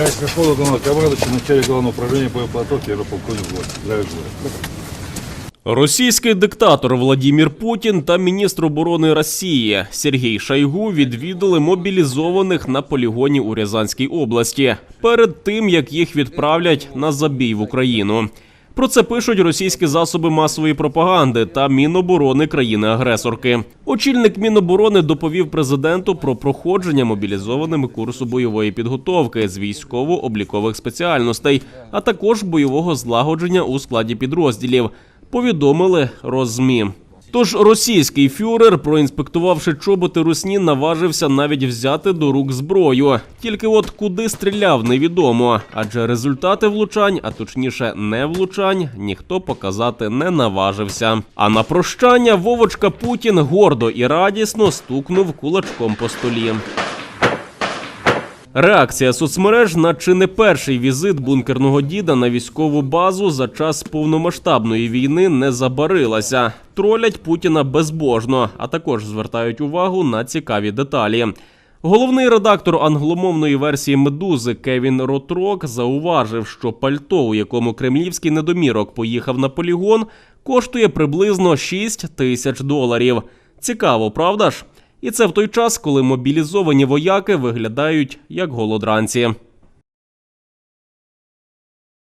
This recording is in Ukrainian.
Я Михайло Командович, начальник главного управления по подготовке Европолковник власти. Здравия желаю. Російський диктатор Владімір Путін та міністр оборони Росії Сергій Шайгу відвідали мобілізованих на полігоні у Рязанській області перед тим як їх відправлять на забій в Україну. Про це пишуть російські засоби масової пропаганди та Міноборони країни-агресорки. Очільник Міноборони доповів президенту про проходження мобілізованими курсу бойової підготовки з військово-облікових спеціальностей, а також бойового злагодження у складі підрозділів повідомили Розмі. Тож російський фюрер, проінспектувавши чоботи русні, наважився навіть взяти до рук зброю. Тільки от куди стріляв, невідомо. Адже результати влучань, а точніше не влучань, ніхто показати не наважився. А на прощання Вовочка Путін гордо і радісно стукнув кулачком по столі. Реакція соцмереж на чи не перший візит бункерного діда на військову базу за час повномасштабної війни не забарилася. Тролять Путіна безбожно, а також звертають увагу на цікаві деталі. Головний редактор англомовної версії медузи Кевін Ротрок зауважив, що пальто, у якому кремлівський недомірок поїхав на полігон, коштує приблизно 6 тисяч доларів. Цікаво, правда ж? І це в той час, коли мобілізовані вояки виглядають як голодранці.